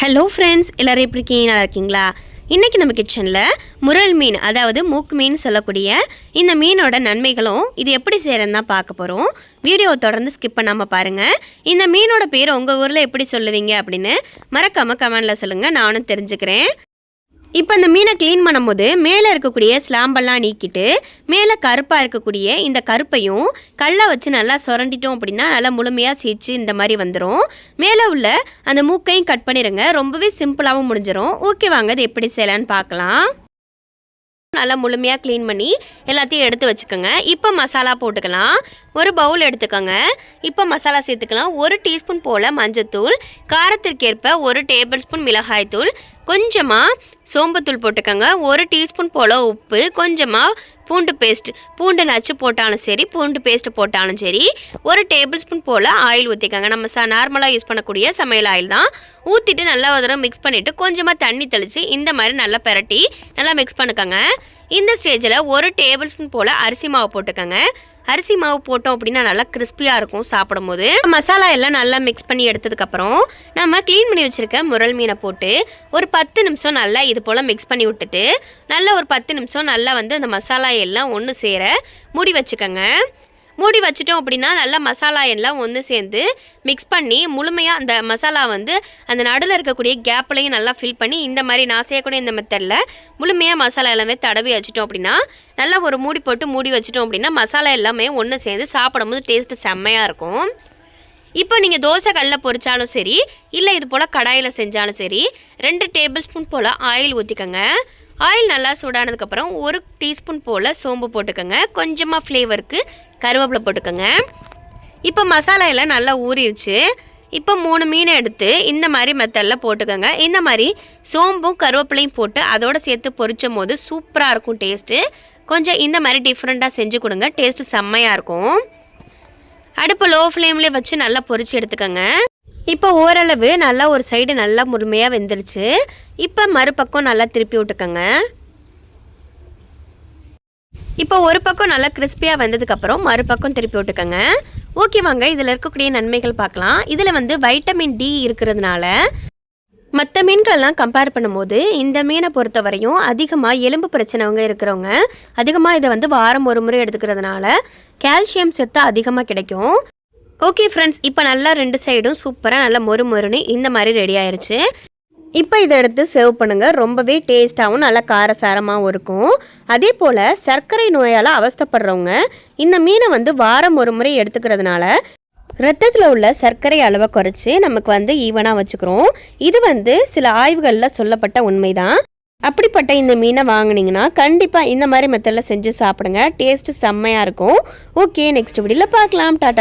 Hello friends எல்லோரும் எப்படி இருக்கீங்க? நல்லா இருக்கீங்களா? இன்றைக்கி நம்ம கிச்சனில் முரல் மீன் அதாவது மூக்கு மீன் சொல்லக்கூடிய இந்த மீனோட நன்மைகளும் இது எப்படி செய்கிறதுன்னு தான் பார்க்க போகிறோம் வீடியோ தொடர்ந்து ஸ்கிப் பண்ணாமல் பாருங்கள் இந்த மீனோட பேர் உங்கள் ஊரில் எப்படி சொல்லுவீங்க அப்படின்னு மறக்காமல் கமெண்டில் சொல்லுங்கள் நானும் தெரிஞ்சுக்கிறேன். இப்போ இந்த மீனை க்ளீன் பண்ணும்போது மேலே இருக்கக்கூடிய ஸ்லாம்பெல்லாம் நீக்கிட்டு மேலே கருப்பாக இருக்கக்கூடிய இந்த கருப்பையும் கல்லை வச்சு நல்லா சுரண்டிட்டோம் அப்படின்னா நல்லா முழுமையாக சீச்சு இந்த மாதிரி வந்துடும் மேலே உள்ள அந்த மூக்கையும் கட் பண்ணிடுங்க ரொம்பவே சிம்பிளாகவும் முடிஞ்சிடும் ஓகே வாங்க இது எப்படி செய்யலான்னு பார்க்கலாம். நல்லா முழுமையாக க்ளீன் பண்ணி எல்லாத்தையும் எடுத்து வச்சுக்கோங்க. இப்போ மசாலா போட்டுக்கலாம். ஒரு பவுல் எடுத்துக்கோங்க. இப்போ மசாலா சேர்த்துக்கலாம். ஒரு டீஸ்பூன் போல் மஞ்சத்தூள் காரத்திற்கேற்ப ஒரு டேபிள் ஸ்பூன் மிளகாய்த்தூள் கொஞ்சமாக சோம்புத்தூள் போட்டுக்கோங்க. ஒரு டீஸ்பூன் போல் உப்பு கொஞ்சமாக பூண்டு பேஸ்ட் பூண்டு நச்சு போட்டாலும் சரி பூண்டு பேஸ்ட்டு போட்டாலும் சரி ஒரு டேபிள் ஸ்பூன் போல் ஆயில் ஊற்றிக்கோங்க நம்ம ச நார்மலாக யூஸ் பண்ணக்கூடிய சமையல் ஆயில் தான். ஊற்றிட்டு நல்லா ஒரு தடவை மிக்ஸ் பண்ணிவிட்டு கொஞ்சமாக தண்ணி தெளித்து இந்த மாதிரி நல்லா பெரட்டி நல்லா மிக்ஸ் பண்ணிக்கோங்க. இந்த ஸ்டேஜில் ஒரு டேபிள் ஸ்பூன் போல் அரிசி மாவு போட்டுக்கோங்க. அரிசி மாவு போட்டோம் அப்படின்னா நல்லா கிறிஸ்பியாக இருக்கும் சாப்பிடும்போது. மசாலா எல்லாம் நல்லா மிக்ஸ் பண்ணி எடுத்ததுக்கப்புறம் நம்ம க்ளீன் பண்ணி வச்சுருக்க முரல் மீனை போட்டு ஒரு பத்து நிமிஷம் நல்லா இது போல் மிக்ஸ் பண்ணி விட்டுட்டு நல்லா ஒரு பத்து நிமிஷம் நல்லா வந்து அந்த மசாலா எல்லாம் ஒன்று சேர மூடி வச்சுக்கோங்க. மூடி வச்சிட்டோம் அப்படின்னா நல்லா மசாலா எல்லாம் ஒன்று சேர்ந்து மிக்ஸ் பண்ணி முழுமையாக அந்த மசாலா வந்து அந்த நடுவில் இருக்கக்கூடிய கேப்லையும் நல்லா ஃபில் பண்ணி இந்த மாதிரி நான் செய்யக்கூடிய இந்த மெத்தடில் முழுமையாக மசாலா எல்லாமே தடவி வச்சிட்டோம் அப்படின்னா நல்லா ஒரு மூடி போட்டு மூடி வச்சிட்டோம் அப்படின்னா மசாலா எல்லாமே ஒன்று சேர்ந்து சாப்பிடும்போது டேஸ்ட்டு செம்மையாக இருக்கும். இப்போ நீங்கள் தோசை கல்லில் பொறிச்சாலும் சரி இல்லை இது போல் கடாயில் செஞ்சாலும் சரி ரெண்டு டேபிள் ஸ்பூன் போல் ஆயில் ஊற்றிக்கோங்க ஆயில் நல்லா சூடானதுக்கப்புறம் ஒரு டீஸ்பூன் போல் சோம்பு போட்டுக்கோங்க. கொஞ்சமாக ஃப்ளேவருக்கு கருவேப்பிலை போட்டுக்கோங்க. இப்போ மசாலா எல்லாம் நல்லா ஊறிடுச்சு இப்போ மூணு மீனை எடுத்து இந்த மாதிரி மெத்தடில் போட்டுக்கோங்க. இந்த மாதிரி சோம்பும் கருவேப்பிலையும் போட்டு அதோடு சேர்த்து பொரிச்சும் போது சூப்பராக இருக்கும் டேஸ்ட்டு. கொஞ்சம் இந்த மாதிரி டிஃப்ரெண்ட்டாக செஞ்சு கொடுங்க. டேஸ்ட்டு செம்மையாக இருக்கும். அடுப்பு லோ ஃப்ளேம்லேயே வச்சு நல்லா பொரிச்சு எடுத்துக்கோங்க. இப்போ ஓரளவு நல்லா ஒரு சைடு நல்லா முழுமையாக வெந்துருச்சு. இப்போ மறுபக்கம் நல்லா திருப்பி விட்டுக்கோங்க. இப்போ ஒரு பக்கம் நல்லா கிறிஸ்பியாக வந்ததுக்கப்புறம் மறுபக்கம் திருப்பி விட்டுக்கோங்க. ஓகே வாங்க இதில் இருக்கக்கூடிய நன்மைகள் பார்க்கலாம். இதில் வந்து வைட்டமின் டி இருக்கிறதுனால மற்ற மீன்களெல்லாம் கம்பேர் பண்ணும்போது இந்த மீனை பொறுத்த வரையும் அதிகமாக எலும்பு பிரச்சனைவங்க இருக்கிறவங்க அதிகமாக இதை வந்து வாரம் ஒரு முறை எடுத்துக்கிறதுனால கால்சியம் சத்து அதிகமாக கிடைக்கும். ஓகே ஃப்ரெண்ட்ஸ் இப்போ நல்லா ரெண்டு சைடும் சூப்பராக நல்லா மொறு மொறுன்னு இந்த மாதிரி ரெடி ஆயிடுச்சு இப்போ இதை எடுத்து சர்வ் பண்ணுங்கள் ரொம்பவே டேஸ்ட்டாகவும் நல்லா காரசாரமாகவும் இருக்கும். அதே போல் சர்க்கரை நோயால் அவஸ்தப்படுறவங்க இந்த மீனை வந்து வாரம் ஒரு முறை எடுத்துக்கிறதுனால ரத்தத்தில் உள்ள சர்க்கரை அளவை குறைச்சி நமக்கு வந்து ஈவனாக வச்சுக்கிறோம். இது வந்து சில ஆய்வுகளில் சொல்லப்பட்ட உண்மைதான். அப்படிப்பட்ட இந்த மீனை வாங்கினீங்கன்னா கண்டிப்பாக இந்த மாதிரி மெத்தடில் செஞ்சு சாப்பிடுங்க. டேஸ்ட்டு செம்மையாக இருக்கும். ஓகே நெக்ஸ்ட் வீடியோவில் பார்க்கலாம். டாட்டா